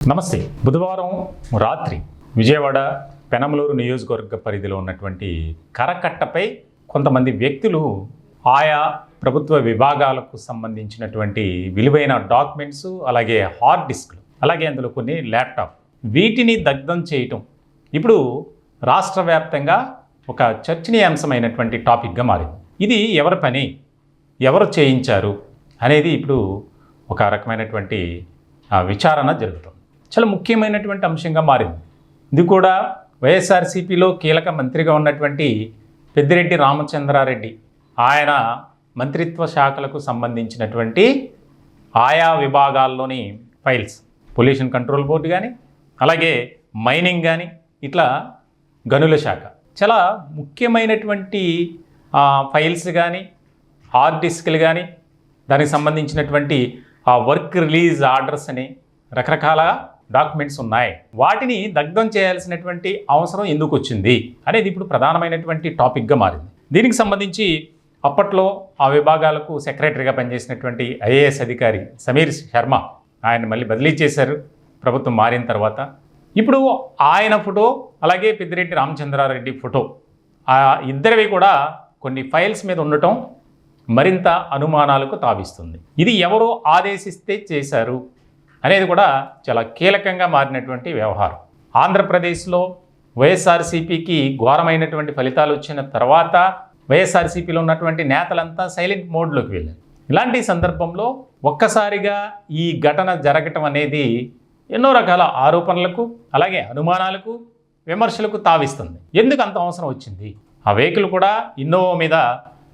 నమస్తే. బుధవారం రాత్రి విజయవాడ పెనమలూరు నియోజకవర్గ పరిధిలో ఉన్నటువంటి కరకట్టపై కొంతమంది వ్యక్తులు ఆయా ప్రభుత్వ విభాగాలకు సంబంధించినటువంటి విలువైన డాక్యుమెంట్స్ అలాగే హార్డ్ డిస్క్లు అలాగే అందులో కొన్ని ల్యాప్టాప్ వీటిని దగ్ధం చేయటం ఇప్పుడు రాష్ట్ర వ్యాప్తంగా ఒక చర్చనీయాంశమైనటువంటి టాపిక్గా మారింది. ఇది ఎవరి పని? ఎవరు చేయించారు? అనేది ఇప్పుడు ఒక రకమైనటువంటి విచారణ జరుగుతుంది. చాలా ముఖ్యమైనటువంటి అంశంగా మారింది. ఇది కూడా వైఎస్ఆర్సీపీలో కీలక మంత్రిగా ఉన్నటువంటి పెద్దిరెడ్డి రామచంద్రారెడ్డి ఆయన మంత్రిత్వ శాఖలకు సంబంధించినటువంటి ఆయా విభాగాల్లోని ఫైల్స్ పొల్యూషన్ కంట్రోల్ బోర్డు కానీ అలాగే మైనింగ్ కానీ ఇట్లా గనుల శాఖ. చాలా ముఖ్యమైనటువంటి ఫైల్స్ కానీ హార్డ్ డిస్క్లు కానీ దానికి సంబంధించినటువంటి ఆ వర్క్ రిలీజ్ ఆర్డర్స్ అని రకరకాల డాక్యుమెంట్స్ ఉన్నాయి. వాటిని దగ్ధం చేయాల్సినటువంటి అవసరం ఎందుకు వచ్చింది? అనేది ఇప్పుడు ప్రధానమైనటువంటి టాపిక్గా మారింది. దీనికి సంబంధించి అప్పట్లో ఆ విభాగాలకు సెక్రటరీగా పనిచేసినటువంటి ఐఏఎస్ అధికారి సమీర్ శర్మ ఆయన మళ్ళీ బదిలీ చేశారు. ప్రభుత్వం మారిన తర్వాత ఇప్పుడు ఆయన ఫోటో అలాగే పెద్దిరెడ్డి రామచంద్రారెడ్డి ఫోటో ఆ ఇద్దరివి కూడా కొన్ని ఫైల్స్ మీద ఉండటం మరింత అనుమానాలకు తావిస్తుంది. ఇది ఎవరో ఆదేశిస్తే చేశారు? అనేది కూడా చాలా కీలకంగా మారినటువంటి వ్యవహారం. ఆంధ్రప్రదేశ్లో వైఎస్ఆర్సీపీకి ఘోరమైనటువంటి ఫలితాలు వచ్చిన తర్వాత వైఎస్ఆర్సీపీలో ఉన్నటువంటి నేతలంతా సైలెంట్ మోడ్లోకి వెళ్ళారు. ఇలాంటి సందర్భంలో ఒక్కసారిగా ఈ ఘటన జరగటం అనేది ఎన్నో రకాల ఆరోపణలకు అలాగే అనుమానాలకు విమర్శలకు తావిస్తుంది. ఎందుకు అంత అవసరం వచ్చింది? ఆ వెహికల్ కూడా ఇన్నోవా మీద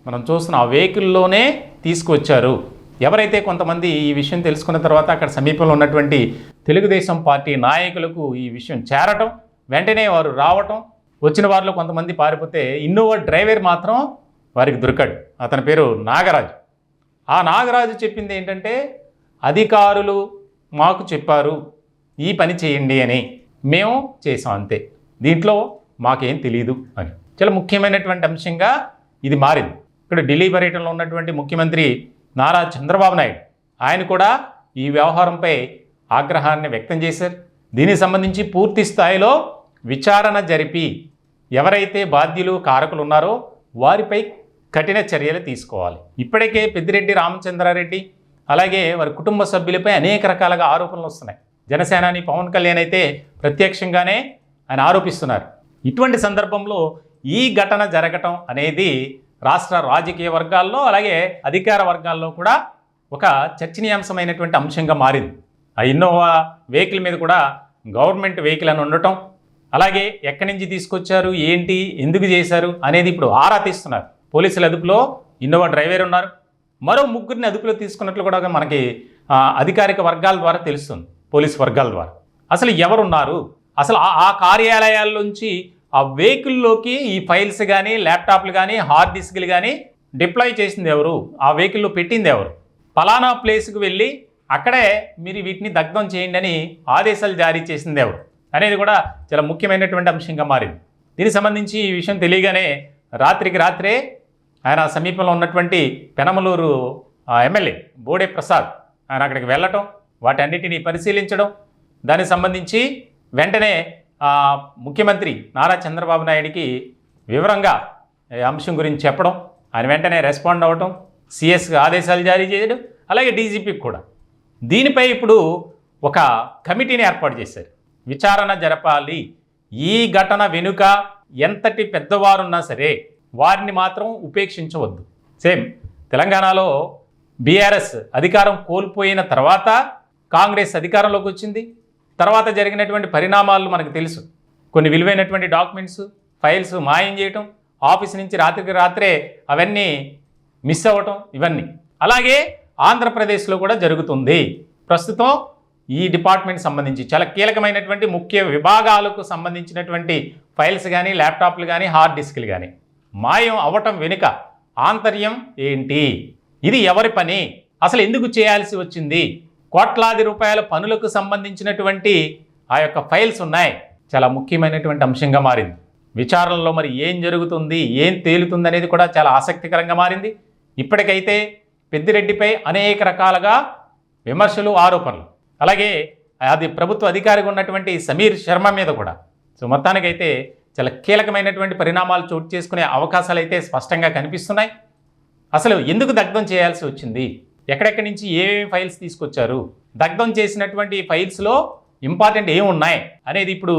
మనం చూస్తున్న ఆ వెహికల్లోనే తీసుకొచ్చారు ఎవరైతే కొంతమంది ఈ విషయం తెలుసుకున్న తర్వాత అక్కడ సమీపంలో ఉన్నటువంటి తెలుగుదేశం పార్టీ నాయకులకు ఈ విషయం చేరటం వెంటనే వారు రావటం వచ్చిన వారిలో కొంతమంది పారిపోతే ఇన్నోవా డ్రైవర్ మాత్రం వారికి దొరికాడు. అతని పేరు నాగరాజు. ఆ నాగరాజు చెప్పింది ఏంటంటే అధికారులు మాకు చెప్పారు ఈ పని చేయండి అని. మేము చేసాం అంతే. దీంట్లో మాకేం తెలియదు అని. చాలా ముఖ్యమైనటువంటి అంశంగా ఇది మారింది. ఇక్కడ ఢిల్లీ పర్యటనలో ఉన్నటువంటి ముఖ్యమంత్రి నారా చంద్రబాబు నాయుడు. ఆయన కూడా ఈ వ్యవహారంపై ఆగ్రహాన్ని వ్యక్తం చేశారు. దీనికి సంబంధించి పూర్తి స్థాయిలో విచారణ జరిపి ఎవరైతే బాధ్యులు కారకులు ఉన్నారో వారిపై కఠిన చర్యలు తీసుకోవాలి. ఇప్పటికే పెద్దిరెడ్డి రామచంద్రారెడ్డి అలాగే వారి కుటుంబ సభ్యులపై అనేక రకాలుగా ఆరోపణలు వస్తున్నాయి. జనసేనాని పవన్ కళ్యాణ్ అయితే ప్రత్యక్షంగానే ఆయన ఆరోపిస్తున్నారు. ఇటువంటి సందర్భంలో ఈ ఘటన జరగటం అనేది రాష్ట్ర రాజకీయ వర్గాల్లో అలాగే అధికార వర్గాల్లో కూడా ఒక చర్చనీయాంశమైనటువంటి అంశంగా మారింది. ఆ ఇన్నోవా వెహికల్ మీద కూడా గవర్నమెంట్ వెహికల్ అని ఉండటం అలాగే ఎక్కడి నుంచి తీసుకొచ్చారు ఏంటి ఎందుకు చేశారు అనేది ఇప్పుడు ఆరా తీస్తున్నారు. పోలీసుల అదుపులో ఇన్నోవా డ్రైవర్ ఉన్నారు. మరో ముగ్గురిని అదుపులో తీసుకున్నట్లు కూడా మనకి అధికారిక వర్గాల ద్వారా తెలుస్తుంది పోలీస్ వర్గాల ద్వారా. అసలు ఎవరున్నారు? అసలు ఆ- ఆ కార్యాలయాల్లోంచి ఆ వెహికల్లోకి ఈ ఫైల్స్ కానీ ల్యాప్టాప్లు కానీ హార్డ్ డిస్క్లు కానీ డిప్లాయ్ చేసింది ఎవరు? ఆ వెహికల్లో పెట్టింది ఎవరు? ఫలానా ప్లేస్కి వెళ్ళి అక్కడే మీరు వీటిని దగ్ధం చేయండి అని ఆదేశాలు జారీ చేసింది ఎవరు? అనేది కూడా చాలా ముఖ్యమైనటువంటి అంశంగా మారింది. దీనికి సంబంధించి ఈ విషయం తెలియగానే రాత్రికి రాత్రే ఆయన సమీపంలో ఉన్నటువంటి పెనమలూరు ఎమ్మెల్యే బోడే ప్రసాద్ ఆయన అక్కడికి వెళ్ళటం వాటన్నిటిని పరిశీలించడం దానికి సంబంధించి వెంటనే ముఖ్యమంత్రి నారా చంద్రబాబు నాయుడికి వివరంగా ఈ అంశం గురించి చెప్పడం ఆయన వెంటనే రెస్పాండ్ అవ్వటం సిఎస్కి ఆదేశాలు జారీ చేయడం అలాగే డీజీపీకి కూడా. దీనిపై ఇప్పుడు ఒక కమిటీని ఏర్పాటు చేశారు. విచారణ జరపాలి. ఈ ఘటన వెనుక ఎంతటి పెద్దవారున్నా సరే వారిని మాత్రం ఉపేక్షించవద్దు. సేమ్ తెలంగాణలో బీఆర్ఎస్ అధికారం కోల్పోయిన తర్వాత కాంగ్రెస్ అధికారంలోకి వచ్చింది. తర్వాత జరిగినటువంటి పరిణామాలు మనకు తెలుసు. కొన్ని విలువైనటువంటి డాక్యుమెంట్స్ ఫైల్స్ మాయం చేయటం ఆఫీస్ నుంచి రాత్రికి రాత్రే అవన్నీ మిస్ అవ్వటం ఇవన్నీ. అలాగే ఆంధ్రప్రదేశ్లో కూడా జరుగుతుంది. ప్రస్తుతం ఈ డిపార్ట్మెంట్ సంబంధించి చాలా కీలకమైనటువంటి ముఖ్య విభాగాలకు సంబంధించినటువంటి ఫైల్స్ కానీ ల్యాప్టాప్లు కానీ హార్డ్ డిస్క్లు కానీ మాయం అవ్వటం వెనుక ఆంతర్యం ఏంటి? ఇది ఎవరి పని? అసలు ఎందుకు చేయాల్సి వచ్చింది? కోట్లాది రూపాయల పనులకు సంబంధించినటువంటి ఆ యొక్క ఫైల్స్ ఉన్నాయి. చాలా ముఖ్యమైనటువంటి అంశంగా మారింది. విచారణలో మరి ఏం జరుగుతుంది ఏం తేలుతుంది అనేది కూడా చాలా ఆసక్తికరంగా మారింది. ఇప్పటికైతే పెద్దిరెడ్డిపై అనేక రకాలుగా విమర్శలు ఆరోపణలు. అలాగే అది ప్రభుత్వ అధికారిగా ఉన్నటువంటి సమీర్ శర్మ మీద కూడా. సో మొత్తానికైతే చాలా కీలకమైనటువంటి పరిణామాలు చోటు చేసుకునే అవకాశాలు అయితే స్పష్టంగా కనిపిస్తున్నాయి. అసలు ఎందుకు దగ్ధం చేయాల్సి వచ్చింది? ఎక్కడెక్కడి నుంచి ఏమేమి ఫైల్స్ తీసుకొచ్చారు? దగ్ధం చేసినటువంటి ఫైల్స్లో ఇంపార్టెంట్ ఏమి ఉన్నాయి అనేది ఇప్పుడు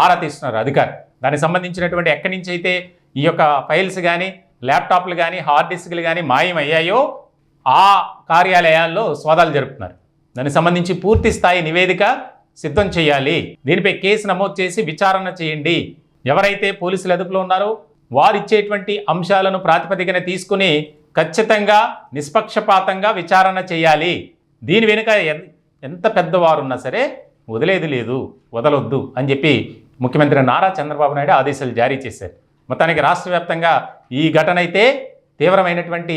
ఆరా తీస్తున్నారు అధికారులు దానికి సంబంధించినటువంటి ఎక్కడి నుంచి అయితే ఈ యొక్క ఫైల్స్ కానీ ల్యాప్టాప్లు కానీ హార్డ్ డిస్క్లు కానీ మాయమయ్యాయో ఆ కార్యాలయాల్లో సోదాలు జరుపుతున్నారు. దానికి సంబంధించి పూర్తి స్థాయి నివేదిక సిద్ధం చేయాలి. దీనిపై కేసు నమోదు చేసి విచారణ చేయండి. ఎవరైతే పోలీసులు అదుపులో ఉన్నారో వారు ఇచ్చేటువంటి అంశాలను ప్రాతిపదికన తీసుకుని ఖచ్చితంగా నిష్పక్షపాతంగా విచారణ చేయాలి. దీని వెనుక ఎంత పెద్దవారున్నా సరే వదిలేది లేదు వదలొద్దు అని చెప్పి ముఖ్యమంత్రి నారా చంద్రబాబు నాయుడు ఆదేశాలు జారీ చేశారు. మొత్తానికి రాష్ట్ర వ్యాప్తంగా ఈ ఘటన అయితే తీవ్రమైనటువంటి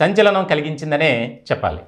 సంచలనం కలిగించిందనే చెప్పాలి.